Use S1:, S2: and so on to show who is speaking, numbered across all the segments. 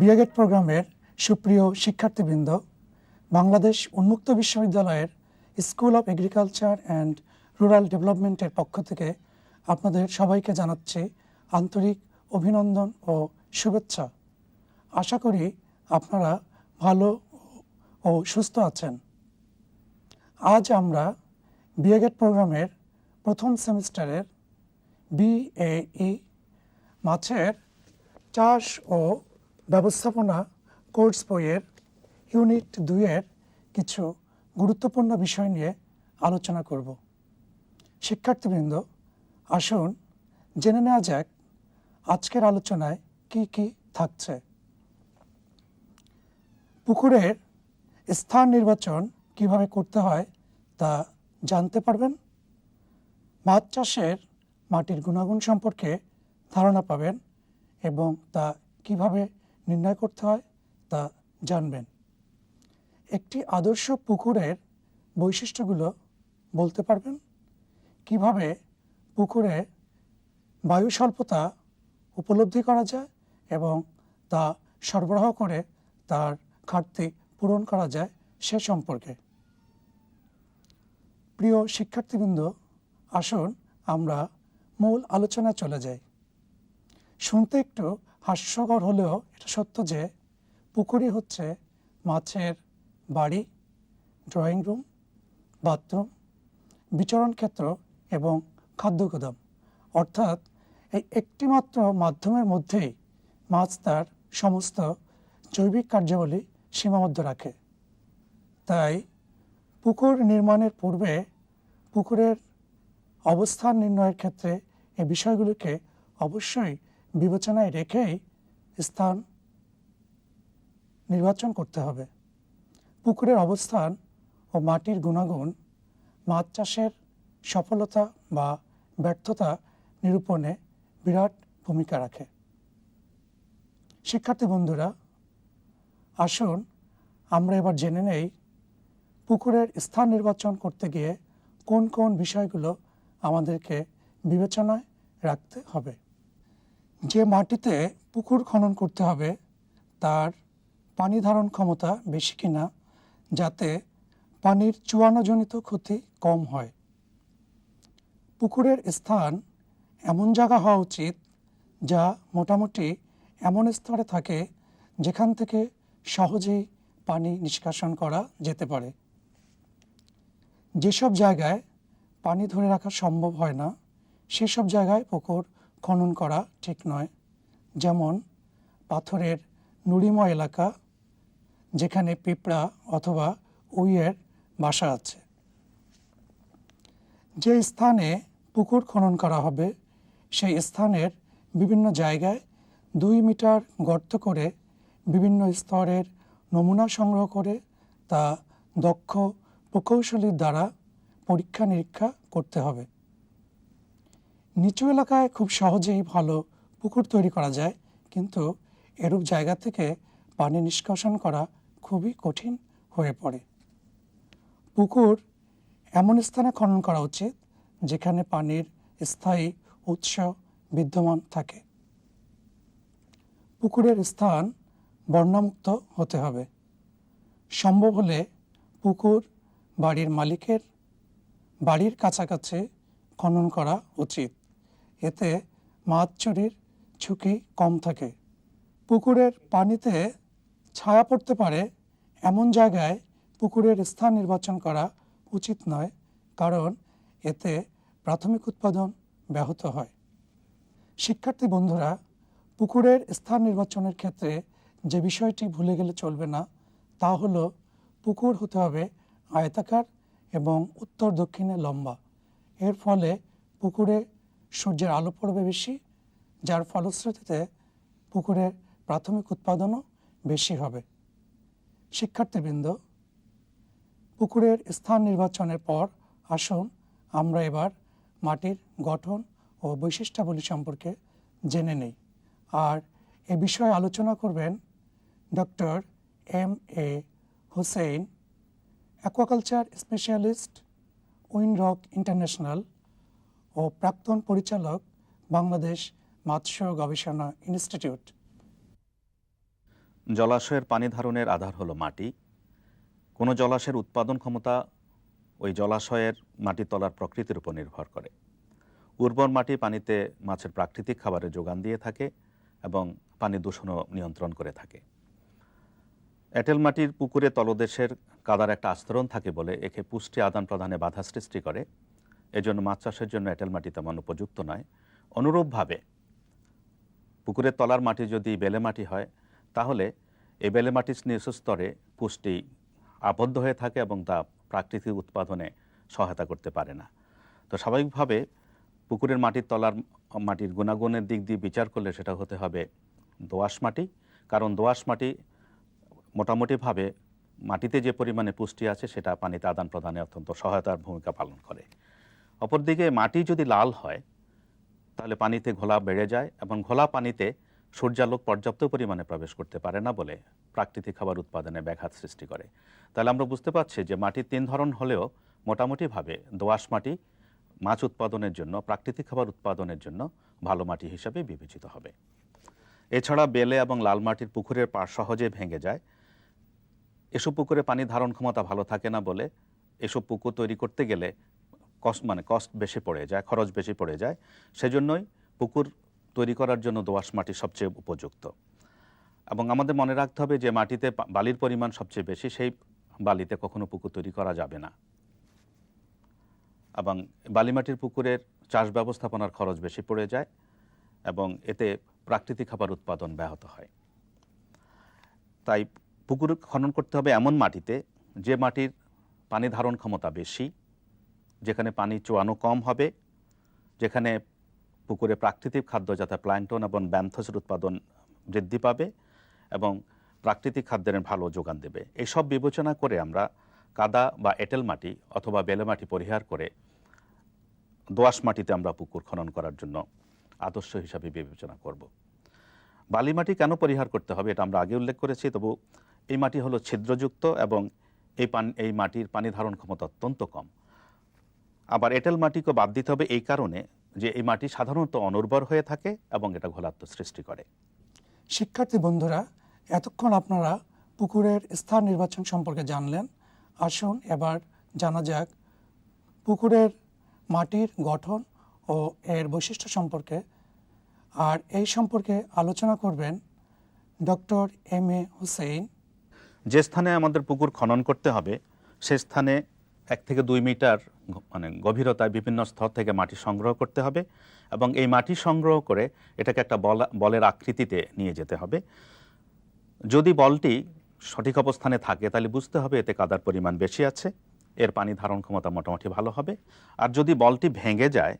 S1: বিএগেট প্রোগ্রামের সুপ্রিয় শিক্ষার্থীবৃন্দ, বাংলাদেশ উন্মুক্ত বিশ্ববিদ্যালয়ের school of agriculture and rural ডেভেলপমেন্টের পক্ষ থেকে আপনাদের সবাইকে জানাচ্ছি আন্তরিক অভিনন্দন ও শুভেচ্ছা। আশা করি আপনারা ভালো ও সুস্থ আছেন। আজ আমরা বিএগেট প্রোগ্রামের প্রথম সেমিস্টারের বিএই মাছের চাষ ও ব্যবস্থাপনা, কোর্স বইয়ের, ইউনিট দুইয়ের কিছু গুরুত্বপূর্ণ বিষয় নিয়ে আলোচনা করব। শিক্ষার্থীবৃন্দ, আসুন জেনে নেওয়া যাক আজকের আলোচনায় কি কি থাকছে। পুকুরের স্থান নির্বাচন কীভাবে করতে হয় তা জানতে পারবেন। মাছ চাষের মাটির গুণাগুণ সম্পর্কে ধারণা পাবেন এবং তা কীভাবে নির্ণয় করতে হয় তা জানবেন। একটি আদর্শ পুকুরের বৈশিষ্ট্যগুলো বলতে পারবেন? কীভাবে পুকুরে বায়ু স্বল্পতা উপলব্ধি করা যায় এবং তা সরবরাহ করে তার ঘাটতি পূরণ করা যায় সে সম্পর্কে? প্রিয় শিক্ষার্থীবৃন্দ, আসুন আমরা মূল আলোচনায় চলে যাই। শুনতে একটু হাস্যকর হলেও এটা সত্য যে পুকুরি হচ্ছে মাছের বাড়ি ড্রয়িং রুম বাথরুম বিচরণ ক্ষেত্র এবং খাদ্য গুদাম। অর্থাৎ এই একটিমাত্র মাধ্যমের মধ্যেই মাছ তার সমস্ত জৈবিক কার্যাবলী সীমাবদ্ধ রাখে। তাই পুকুর নির্মাণের পূর্বে পুকুরের অবস্থান নির্ণয়ের ক্ষেত্রে এই বিষয়গুলিকে অবশ্যই বিবেচনায় রেখেই স্থান নির্বাচন করতে হবে। পুকুরের অবস্থান ও মাটির গুণাগুণ, মাছ চাষের সফলতা বা ব্যর্থতা নিরূপণে বিরাট ভূমিকা রাখে। শিক্ষার্থী বন্ধুরা, আসুন আমরা এবার জেনে নেই পুকুরের স্থান নির্বাচন করতে গিয়ে কোন কোন বিষয়গুলো আমাদেরকে বিবেচনায় রাখতে হবে। যে মাটিতে পুকুর খনন করতে হবে, তার পানি ধারণ ক্ষমতা বেশি কিনা, যাতে পানির চুয়ানোজনিত ক্ষতি কম হয়। পুকুরের স্থান এমন জায়গা হওয়া উচিত যা মোটামুটি এমন স্তরে থাকে যেখান থেকে সহজেই পানি নিষ্কাশন করা যেতে পারে। যেসব জায়গায় পানি ধরে রাখা সম্ভব হয় না, সেসব জায়গায় পুকুর খনন করা ঠিক নয়। যেমন পাথরের নুড়িময় এলাকা, যেখানে পিঁপড়া অথবা উইয়ের বাসা আছে। যে স্থানে পুকুর খনন করা হবে, সেই স্থানের বিভিন্ন জায়গায় দুই মিটার গর্ত করে বিভিন্ন স্তরের নমুনা সংগ্রহ করে তা দক্ষ প্রকৌশলীর দ্বারা পরীক্ষা নিরীক্ষা করতে হবে। নিচু এলাকায় খুব সহজেই ভালো পুকুর তৈরি করা যায়, কিন্তু এরূপ জায়গা থেকে পানি নিষ্কাশন করা খুবই কঠিন হয়ে পড়ে। পুকুর এমন স্থানে খনন করা উচিত যেখানে পানির স্থায়ী উৎস বিদ্যমান থাকে। পুকুরের স্থান বর্ণামুক্ত হতে হবে। সম্ভব হলে পুকুর বাড়ির মালিকের বাড়ির কাছাকাছি খনন করা উচিত। এতে মাছ চুরির ঝুঁকি কম থাকে। পুকুরের পানিতে ছায়া পড়তে পারে এমন জায়গায় পুকুরের স্থান নির্বাচন করা উচিত নয়, কারণ এতে প্রাথমিক উৎপাদন ব্যাহত হয়। শিক্ষার্থী বন্ধুরা, পুকুরের স্থান নির্বাচনের ক্ষেত্রে যে বিষয়টি ভুলে গেলে চলবে না, তা হলো পুকুর হতে হবে আয়তাকার এবং উত্তর দক্ষিণে লম্বা। এর ফলে পুকুরে সূর্যের আলো পড়বে বেশি, যার ফলশ্রুতিতে পুকুরের প্রাথমিক উৎপাদনও বেশি হবে। শিক্ষার্থীবৃন্দ, পুকুরের স্থান নির্বাচনের পর আসুন আমরা এবার মাটির গঠন ও বৈশিষ্ট্যাবলী সম্পর্কে জেনে নেই। আর এ বিষয়ে আলোচনা করবেন doctor M A Hussain, aquaculture specialist, Winrock international ও প্রাক্তন পরিচালক বাংলাদেশ মৎস্য গবেষণা ইনস্টিটিউট।
S2: জলাশয়ের পানি ধারণের আধার হলো মাটি। কোনো জলাশয়ের উৎপাদন ক্ষমতা ওই জলাশয়ের মাটির তলার প্রকৃতির উপর নির্ভর করে। উর্বর মাটি পানিতে মাছের প্রাকৃতিক খাবারের যোগান দিয়ে থাকে এবং পানি দূষণও নিয়ন্ত্রণ করে থাকে। এঁটেল মাটির পুকুরে তলদেশের কাদার একটা আস্তরণ থাকে বলে একে পুষ্টি আদান প্রদানে বাধা সৃষ্টি করে। এজন্য মাছ চাষের জন্য এঁটেল মাটি তেমন উপযুক্ত নয়। অনুরূপভাবে পুকুরের তলার মাটি যদি বেলে মাটি হয়, তাহলে এই বেলে মাটির নিচু স্তরে পুষ্টি আবদ্ধ হয়ে থাকে এবং তা প্রাকৃতিক উৎপাদনে সহায়তা করতে পারে না। তো স্বাভাবিকভাবে পুকুরের মাটির তলার মাটির গুণাগুণের দিক দিয়ে বিচার করলে সেটা হতে হবে দোআঁশ মাটি। কারণ দোআঁশ মাটি মোটামুটিভাবে মাটিতে যে পরিমাণে পুষ্টি আছে, সেটা পানিতে আদান প্রদানে অত্যন্ত সহায়তার ভূমিকা পালন করে। অপরদিকে মাটি যদি লাল হয়, তাহলে পানিতে ঘোলা বেড়ে যায় এবং ঘোলা পানিতে সূর্যালোক পর্যাপ্ত পরিমাণে প্রবেশ করতে পারে না বলে প্রাকৃতিক খাবার উৎপাদনে ব্যাঘাত সৃষ্টি করে। তাহলে আমরা বুঝতে পারছি যে মাটির তিন ধরন হলেও মোটামুটিভাবে দোআঁশ মাটি মাছ উৎপাদনের জন্য, প্রাকৃতিক খাবার উৎপাদনের জন্য ভালো মাটি হিসাবে বিবেচিত হবে। এছাড়া বেলে এবং লাল মাটির পুকুরের পাড় সহজে ভেঙে যায়। এসব পুকুরে পানি ধারণ ক্ষমতা ভালো থাকে না বলে এসব পুকুর তৈরি করতে গেলে কস্ট মানে কস্ট বেশি পড়ে যায়, খরচ বেশি পড়ে যায়, সেজন্যই পুকুর তৈরি করার জন্য দোআঁশ মাটি সবচেয়ে উপযুক্ত। এবং আমাদের মনে রাখতে হবে যে মাটিতে বালির পরিমাণ সবচেয়ে বেশি, সেই বালিতে কখনো পুকুর তৈরি করা যাবে না। এবং বালিমাটির পুকুরের চাষ ব্যবস্থাপনার খরচ বেশি পড়ে যায় এবং এতে প্রাকৃতিক খাবার উৎপাদন ব্যাহত হয়। তাই পুকুর খনন করতে হবে এমন মাটিতে যে মাটির পানি ধারণ ক্ষমতা বেশি যেখানে পানি চোয়ানো কম হবে, যেখানে পুকুরে প্রাকৃতিক খাদ্য যাতে প্ল্যাঙ্কটন এবং ব্যান্থসের উৎপাদন বৃদ্ধি পাবে এবং প্রাকৃতিক খাদ্যের ভালো যোগান দেবে। এইসব বিবেচনা করে আমরা কাদা বা এঁটেল মাটি অথবা বেলে মাটি পরিহার করে দোআঁশ মাটিতে আমরা পুকুর খনন করার জন্য আদর্শ হিসাবে বিবেচনা করব। বালি মাটি কেন পরিহার করতে হবে এটা আমরা আগে উল্লেখ করেছি, তবু এই মাটি হলো ছিদ্রযুক্ত এবং এই পান, এই মাটির পানি ধারণ ক্ষমতা অত্যন্ত কম। আবার এঁটেল মাটিকে বাদ দিতে হবে এই কারণে যে এই মাটি সাধারণত অনুর্বর হয়ে থাকে এবং এটা ঘোলাত্ম সৃষ্টি করে।
S1: শিক্ষার্থী বন্ধুরা এতক্ষণ আপনারা পুকুরের স্থান নির্বাচন সম্পর্কে জানলেন। আসুন এবার জানা যাক পুকুরের মাটির গঠন ও এর বৈশিষ্ট্য সম্পর্কে। আর এই সম্পর্কে আলোচনা করবেন ডক্টর এম এ হুসেইন।
S2: যে স্থানে আমাদের পুকুর খনন করতে হবে সে স্থানে এক থেকে দুই মিটার মানে গভীরতায় বিভিন্ন স্তর থেকে মাটি সংগ্রহ করতে হবে এবং এই মাটি সংগ্রহ করে এটাকে একটা বল, বলের আকৃতিতে নিয়ে যেতে হবে। যদি বলটি সঠিক অবস্থানে থাকে তাহলে বুঝতে হবে এতে কাদার পরিমাণ বেশি আছে, এর পানি ধারণ ক্ষমতা মোটামুটি ভালো হবে। আর যদি বলটি ভেঙে যায়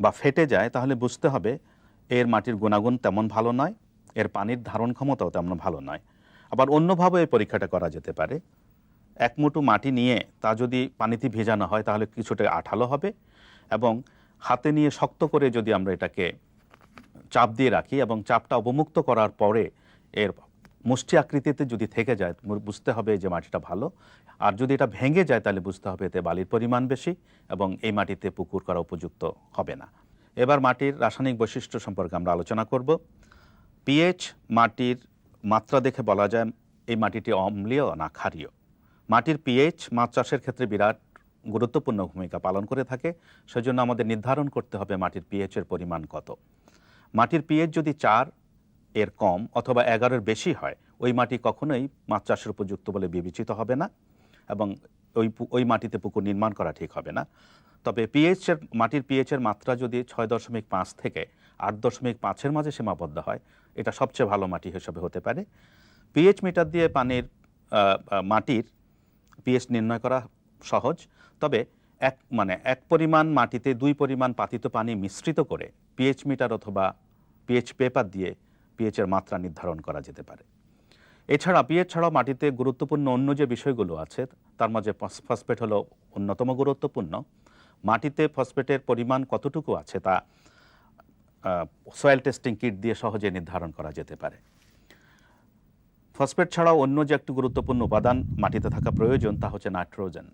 S2: বা ফেটে যায় তাহলে বুঝতে হবে এর মাটির গুণাগুণ তেমন ভালো নয়, এর পানির ধারণ ক্ষমতাও তেমন ভালো নয়। আবার অন্যভাবে এই পরীক্ষাটা করা যেতে পারে। এক মুঠো মাটি নিয়ে তা যদি পানিতে ভেজানো হয়, তাহলে কিছুটা আঠালো হবে এবং হাতে নিয়ে শক্ত করে যদি আমরা এটাকে চাপ দিয়ে রাখি এবং চাপটা অবমুক্ত করার পরে এর মুষ্টি আকৃতিতে যদি থেকে যায় বুঝতে হবে যে মাটিটা ভালো। আর যদি এটা ভেঙে যায়, তাহলে বুঝতে হবে এতে বালির পরিমাণ বেশি এবং এই মাটিতে পুকুর করা উপযুক্ত হবে না। এবার মাটির রাসায়নিক বৈশিষ্ট্য সম্পর্কে আমরা আলোচনা করব। পিএইচ মাটির মাত্রা দেখে বলা যায় এই মাটিটি অম্লীয় না ক্ষারীয়। মাটির পিএইচ মাছ চাষের ক্ষেত্রে বিরাট গুরুত্বপূর্ণ ভূমিকা পালন করে থাকে। সেজন্য আমাদের নির্ধারণ করতে হবে মাটির পিএইচের পরিমাণ কত। মাটির পিএইচ যদি চার এর কম অথবা এগারোর বেশি হয়, ওই মাটি কখনোই মাছ চাষের উপযুক্ত বলে বিবেচিত হবে না এবং ওই ওই মাটিতে পুকুর নির্মাণ করা ঠিক হবে না। তবে পিএইচের মাটির পিএইচের মাত্রা যদি ছয় দশমিক পাঁচ থেকে আট দশমিক পাঁচের মাঝে সীমাবদ্ধ হয়, এটা সবচেয়ে ভালো মাটি হিসেবে হতে পারে। পিএইচ মিটার দিয়ে পানির মাটির পিএইচ নির্ণয় করা সহজ, তবে এক মানে এক পরিমাণ মাটিতে দুই পরিমাণ পাতিত পানি মিশ্রিত করে পিএইচ মিটার অথবা পিএইচ পেপার দিয়ে পিএইচের মাত্রা নির্ধারণ করা যেতে পারে। এছাড়া পিএইচ ছাড়াও মাটিতে গুরুত্বপূর্ণ অন্য যে বিষয়গুলো আছে, তার মাঝে ফসফেট হলো অন্যতম গুরুত্বপূর্ণ। মাটিতে ফসফেটের পরিমাণ কতটুকু আছে তা সয়েল টেস্টিং কিট দিয়ে সহজে নির্ধারণ করা যেতে পারে। ফসফেট ছাড়াও অন্য যে একটি গুরুত্বপূর্ণ উপাদান মাটিতে থাকা প্রয়োজন, তা হচ্ছে নাইট্রোজেন।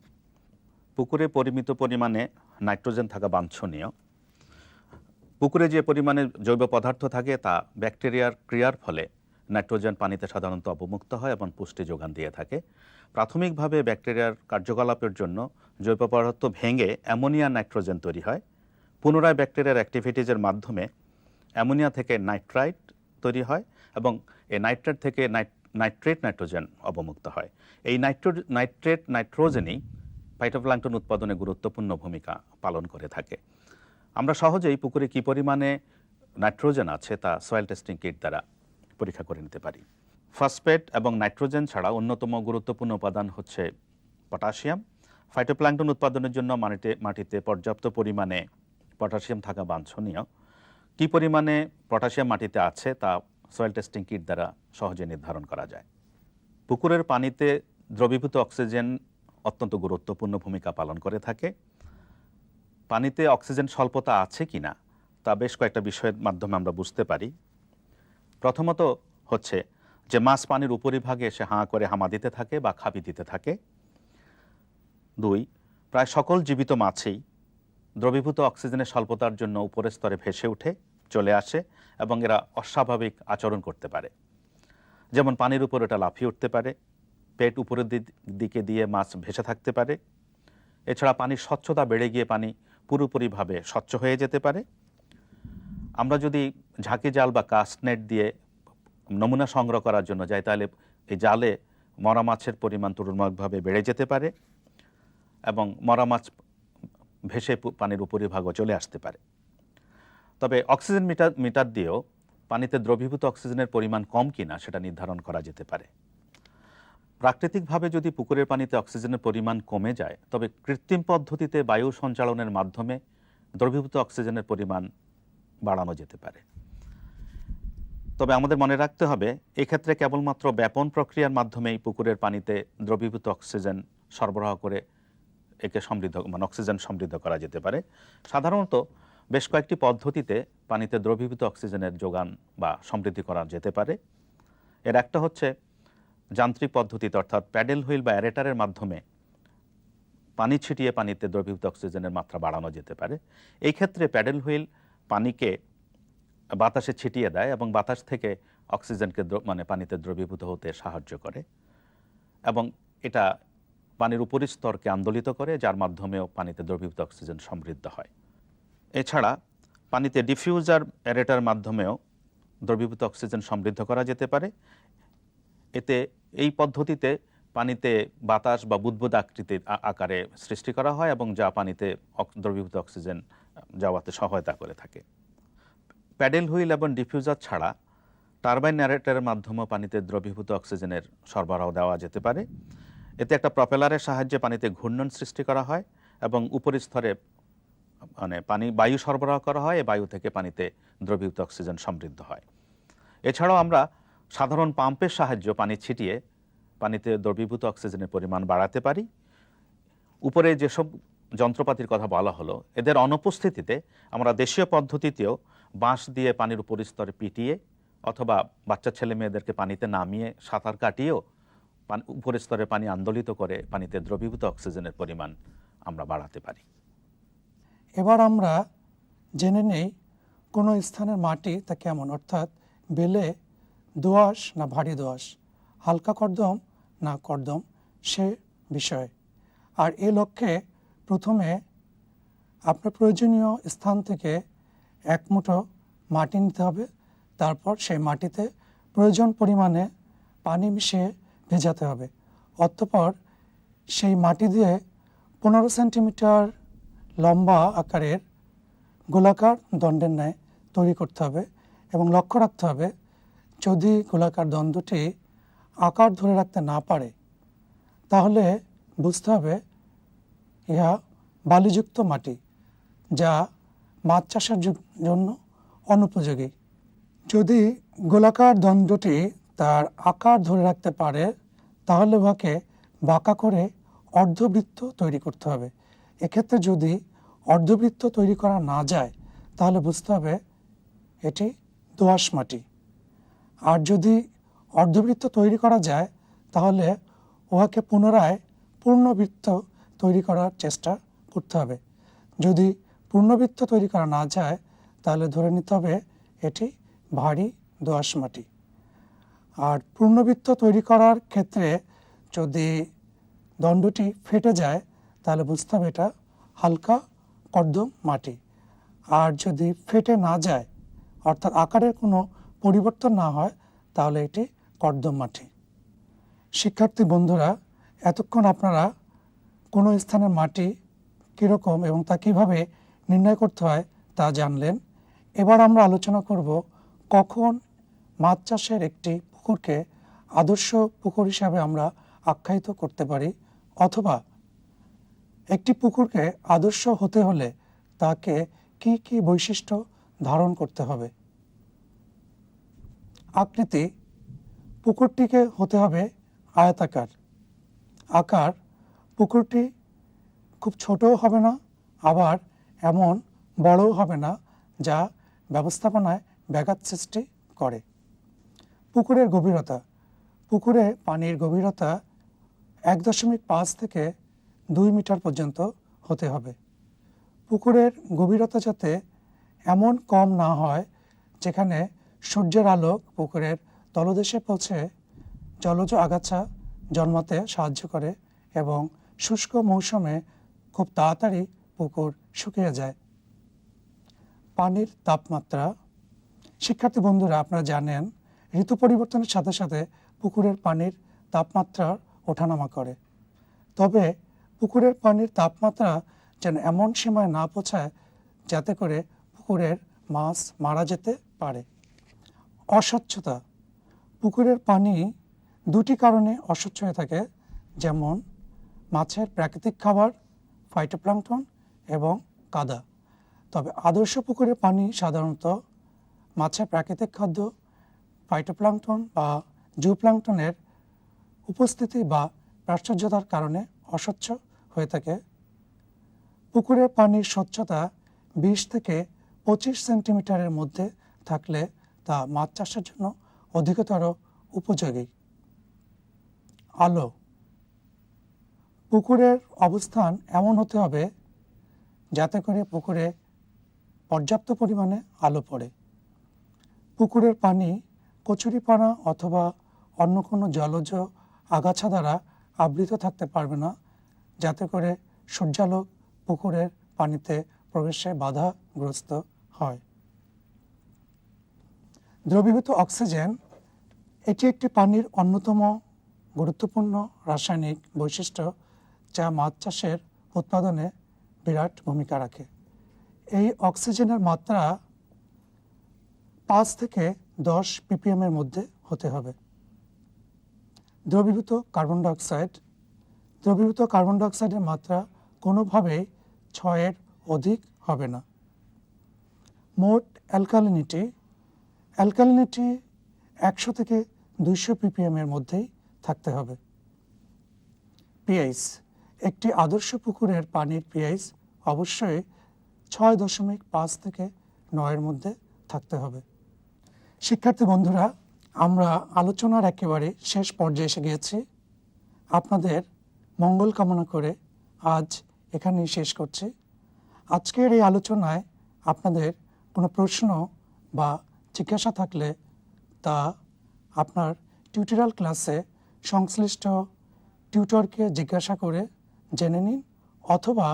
S2: পুকুরে পরিমিত পরিমাণে নাইট্রোজেন থাকা বাঞ্ছনীয়। পুকুরে যে পরিমাণে জৈব পদার্থ থাকে, তা ব্যাকটেরিয়ার ক্রিয়ার ফলে নাইট্রোজেন পানিতে সাধারণত অবমুক্ত হয় এবং পুষ্টি যোগান দিয়ে থাকে। প্রাথমিকভাবে ব্যাকটেরিয়ার কার্যকলাপের জন্য জৈব পদার্থ ভেঙে অ্যামোনিয়া নাইট্রোজেন তৈরি হয়। পুনরায় ব্যাকটেরিয়ার অ্যাক্টিভিটিজের মাধ্যমে অ্যামোনিয়া থেকে নাইট্রাইট তৈরি হয় এবং এই নাইট্রেট থেকে নাইট- নাইট্রেট নাইট্রোজেন অবমুক্ত হয়। এই নাইট্রো নাইট্রেট নাইট্রোজেনই ফাইটোপ্লাঙ্কটন উৎপাদনে গুরুত্বপূর্ণ ভূমিকা পালন করে থাকে। আমরা সহজেই পুকুরে কী পরিমাণে নাইট্রোজেন আছে তা সয়েল টেস্টিং কিট দ্বারা পরীক্ষা করে নিতে পারি। ফসফেট এবং নাইট্রোজেন ছাড়া অন্যতম গুরুত্বপূর্ণ উপাদান হচ্ছে পটাশিয়াম ফাইটোপ্লাঙ্কটন উৎপাদনের জন্য মাটিতে মাটিতে পর্যাপ্ত পরিমাণে পটাশিয়াম থাকা বাঞ্ছনীয়। কী পরিমাণে পটাশিয়াম মাটিতে আছে তা সয়েল টেস্টিং কিট দ্বারা সহজে নির্ধারণ করা যায়। পুকুরের পানিতে দ্রবীভূত অক্সিজেন অত্যন্ত গুরুত্বপূর্ণ ভূমিকা পালন করে থাকে। পানিতে অক্সিজেন স্বল্পতা আছে কিনা তা বেশ কয়েকটা বিষয়ের মাধ্যমে আমরা বুঝতে পারি। প্রথমত হচ্ছে যে মাছ পানির উপরিভাগে এসে হাঁ করে হামা দিতে থাকে বা খাবি দিতে থাকে। দুই, প্রায় সকল জীবিত মাছেই দ্রবীভূত অক্সিজেনের স্বল্পতার জন্য উপরের স্তরে ভেসে উঠে চলে আসে এবং এরা অস্বাভাবিক আচরণ করতে পারে। যেমন পানির উপর এটা লাফিয়ে উঠতে পারে, পেট উপরের দিকে দিয়ে মাছ ভেসে থাকতে পারে। এছাড়া পানির স্বচ্ছতা বেড়ে গিয়ে পানি পুরোপুরিভাবে স্বচ্ছ হয়ে যেতে পারে। আমরা যদি ঝাঁকি জাল বা কাস্ট নেট দিয়ে নমুনা সংগ্রহ করার জন্য যাই, তাহলে এই জালে মরা মাছের পরিমাণ তুলনামূলকভাবে বেড়ে যেতে পারে এবং মরা মাছ ভেসে পানির উপরিভাগও চলে আসতে পারে। তবে অক্সিজেন মিটার মিটার দিয়েও পানিতে দ্রবীভূত অক্সিজেনের পরিমাণ কম কিনা সেটা নির্ধারণ করা যেতে পারে। প্রাকৃতিকভাবে যদি পুকুরের পানিতে অক্সিজেনের পরিমাণ কমে যায়, তবে কৃত্রিম পদ্ধতিতে বায়ু সঞ্চালনের মাধ্যমে দ্রবীভূত অক্সিজেনের পরিমাণ বাড়ানো যেতে পারে। তবে আমাদের মনে রাখতে হবে, এক্ষেত্রে কেবলমাত্র ব্যাপন প্রক্রিয়ার মাধ্যমেই পুকুরের পানিতে দ্রবীভূত অক্সিজেন সরবরাহ করে একে সমৃদ্ধ মানে অক্সিজেন সমৃদ্ধ করা যেতে পারে। সাধারণত বেশ কয়েকটি পদ্ধতিতে পানিতে দ্রবীভূত অক্সিজেনের যোগান বা সমৃদ্ধি করা যেতে পারে। এর একটা হচ্ছে যান্ত্রিক পদ্ধতিতে, অর্থাৎ প্যাডেল হুইল বা অ্যারেটারের মাধ্যমে পানি ছিটিয়ে পানিতে দ্রবীভূত অক্সিজেনের মাত্রা বাড়ানো যেতে পারে। এই ক্ষেত্রে প্যাডেল হুইল পানিকে বাতাসে ছিটিয়ে দেয় এবং বাতাস থেকে অক্সিজেনকে মানে পানিতে দ্রবীভূত হতে সাহায্য করে এবং এটা পানির উপরিস্তরকে আন্দোলিত করে, যার মাধ্যমেও পানিতে দ্রবীভূত অক্সিজেন সমৃদ্ধ হয়। এছাড়া পানিতে ডিফিউজার অ্যারেটার মাধ্যমেও দ্রবীভূত অক্সিজেন সমৃদ্ধ করা যেতে পারে। এতে এই পদ্ধতিতে পানিতে বাতাস বা বুদ্বুদ আকৃতির আকারে সৃষ্টি করা হয় এবং যা পানিতে দ্রবীভূত অক্সিজেন যাওয়াতে সহায়তা করে থাকে। প্যাডেল হুইল এবং ডিফিউজার ছাড়া টারবাইন ন্যারেটারের মাধ্যমেও পানিতে দ্রবীভূত অক্সিজেনের সরবরাহ দেওয়া যেতে পারে। এতে একটা প্রপেলারের সাহায্যে পানিতে ঘূর্ণন সৃষ্টি করা হয় এবং উপরিস্তরে মানে পানি, বায়ু সরবরাহ করা হয় এই বায়ু থেকে পানিতে দ্রবীভূত অক্সিজেন সমৃদ্ধ হয়। এছাড়াও আমরা সাধারণ পাম্পের সাহায্যে পানি ছিটিয়ে পানিতে দ্রবীভূত অক্সিজেনের পরিমাণ বাড়াতে পারি। উপরে যেসব যন্ত্রপাতির কথা বলা হলো, এদের অনুপস্থিতিতে আমরা দেশীয় পদ্ধতিতেও বাঁশ দিয়ে পানির উপরিস্তরে পিটিয়ে অথবা বাচ্চা ছেলে মেয়েদেরকে পানিতে নামিয়ে সাঁতার কাটিয়েও উপরের স্তরে পানি আন্দোলিত করে পানিতে দ্রবীভূত অক্সিজেনের পরিমাণ আমরা বাড়াতে পারি।
S1: এবার আমরা জেনে নেই কোনো স্থানের মাটি তা কেমন, অর্থাৎ বেলে দোআঁশ না ভারী দোআঁশ, হালকা কর্দম না কর্দম, সে বিষয়ে। আর এ লক্ষ্যে প্রথমে আপনার প্রয়োজনীয় স্থান থেকে এক মুঠো মাটি নিতে হবে, তারপর সেই মাটিতে প্রয়োজন পরিমাণে পানি মিশিয়ে ভেজাতে হবে। অতঃপর সেই মাটি দিয়ে পনেরো সেন্টিমিটার লম্বা আকারের গোলাকার দণ্ডের ন্যায় তৈরি করতে হবে এবং লক্ষ্য রাখতে হবে, যদি গোলাকার দ্বন্দ্বটি আকার ধরে রাখতে না পারে, তাহলে বুঝতে হবে ইহা বালিযুক্ত মাটি যা মাছ চাষের জন্য অনুপযোগী। যদি গোলাকার দ্বন্দ্বটি তার আকার ধরে রাখতে পারে, তাহলে উহাকে বাঁকা করে অর্ধবৃত্ত তৈরি করতে হবে। এক্ষেত্রে যদি অর্ধবৃত্ত তৈরি করা না যায়, তাহলে বুঝতে হবে এটি দোআঁশ মাটি। আর যদি অর্ধবৃত্ত তৈরি করা যায়, তাহলে উহাকে পুনরায় পূর্ণবৃত্ত তৈরি করার চেষ্টা করতে হবে। যদি পূর্ণবৃত্ত তৈরি করা না যায়, তাহলে ধরে নিতে হবে এটি ভারী দোআঁশ মাটি। আর পূর্ণবৃত্ত তৈরি করার ক্ষেত্রে যদি দণ্ডটি ফেটে যায় তাহলে বুঝতে হবে এটা হালকা কর্দম মাটি। আর যদি ফেটে না যায়, অর্থাৎ আকারের কোনো পরিবর্তন না হয়, তাহলে এটি কর্দম মাটি। শিক্ষার্থী বন্ধুরা, এতক্ষণ আপনারা কোনো স্থানের মাটি কীরকম এবং তা কীভাবে নির্ণয় করতে হয় তা জানলেন। এবার আমরা আলোচনা করব কখন মাছ চাষের একটি পুকুরকে আদর্শ পুকুর হিসাবে আমরা আখ্যায়িত করতে পারি অথবা একটি পুকুরকে আদর্শ হতে হলে তাকে কি কি বৈশিষ্ট্য ধারণ করতে হবে? আকৃতি, পুকুরটিকে হতে হবে আয়তাকার। আকার, পুকুরটি খুব ছোটও হবে না, আবার এমন বড়ও হবে না, যা ব্যবস্থাপনায় ব্যাঘাত সৃষ্টি করে। পুকুরের গভীরতা, পুকুরে পানির গভীরতা এক দশমিক পাঁচ থেকে দুই মিটার পর্যন্ত হতে হবে। পুকুরের গভীরতা যাতে এমন কম না হয়, যেখানে সূর্যের আলো পুকুরের তলদেশে পৌঁছে জলজ আগাছা জন্মাতে সাহায্য করে এবং শুষ্ক মৌসুমে খুব তাড়াতাড়ি পুকুর শুকিয়ে যায়। পানির তাপমাত্রা। শিক্ষার্থী বন্ধুরা, আপনারা জানেন, ঋতু পরিবর্তনের সাথে সাথে পুকুরের পানির তাপমাত্রার ওঠানামা করে। তবে পুকুরের পানির তাপমাত্রা যেন এমন সীমায় না পৌঁছায়, যাতে করে পুকুরের মাছ মারা যেতে পারে। অস্বচ্ছতা। পুকুরের পানি দুটি কারণে অস্বচ্ছ হয়ে থাকে, যেমন মাছের প্রাকৃতিক খাবার ফাইটোপ্লাংটন এবং কাদা। তবে আদর্শ পুকুরের পানি সাধারণত মাছের প্রাকৃতিক খাদ্য ফাইটোপ্লাংটন বা জুপ্লাঙ্কটনের উপস্থিতি বা প্রাশ্চর্যতার কারণে অস্বচ্ছ হয়ে থাকে। পুকুরের পানির স্বচ্ছতা বিশ থেকে পঁচিশ সেন্টিমিটারের মধ্যে থাকলে তা মাছ চাষের জন্য অধিকতর উপযোগী। আলো। পুকুরের অবস্থান এমন হতে হবে যাতে করে পুকুরে পর্যাপ্ত পরিমাণে আলো পড়ে। পুকুরের পানি কচুরিপানা অথবা অন্য কোনো জলজ আগাছা দ্বারা আবৃত থাকতে পারবে না। যাতে করে সূর্যালোক পুকুরের পানিতে প্রবেশে বাধাগ্রস্ত হয়। দ্রবীভূত অক্সিজেন, এটি একটি পানির অন্যতম গুরুত্বপূর্ণ রাসায়নিক বৈশিষ্ট্য যা মাছ চাষের উৎপাদনে বিরাট ভূমিকা রাখে। এই অক্সিজেনের মাত্রা পাঁচ থেকে দশ পিপিএমের মধ্যে হতে হবে। দ্রবীভূত কার্বন ডাইঅক্সাইড দ্রবীভূত কার্বন ডাইঅক্সাইডের মাত্রা কোনোভাবেই ছয়ের অধিক হবে না। মোট অ্যালকালিনিটি অ্যালকালিনিটি একশো থেকে দুইশো ppm এর মধ্যেই থাকতে হবে। পিএইচ, একটি আদর্শ পুকুরের পানির পিএইচ অবশ্যই ছয় দশমিক পাঁচ থেকে নয়ের মধ্যে থাকতে হবে। শিক্ষার্থী বন্ধুরা, আমরা আলোচনার একেবারে শেষ পর্যায়ে এসে গিয়েছি। আপনাদের মঙ্গল কামনা করে আজ এখানেই শেষ করছি। আজকের এই আলোচনায় আপনাদের কোনো প্রশ্ন বা জিজ্ঞাসা থাকলে তা আপনার টিউটোরিয়াল ক্লাসে সংশ্লিষ্ট টিউটরকে জিজ্ঞাসা করে জেনে নিন অথবা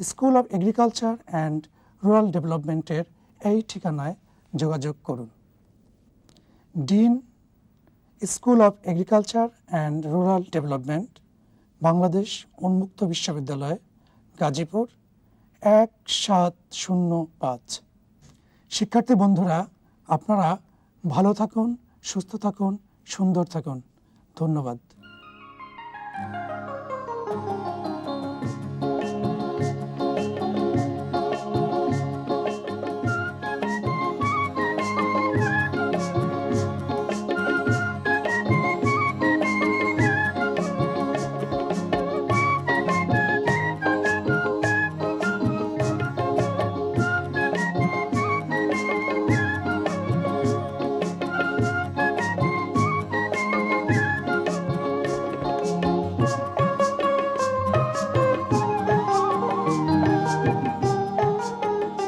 S1: school of agriculture and rural ডেভেলপমেন্টের এই ঠিকানায় যোগাযোগ করুন। Dean school of agriculture and rural development, Bangladesh উন্মুক্ত বিশ্ববিদ্যালয়, গাজীপুর এক সাত শূন্য পাঁচ। শিক্ষার্থী বন্ধুরা, আপনারা ভালো থাকুন, সুস্থ থাকুন, সুন্দর থাকুন। ধন্যবাদ।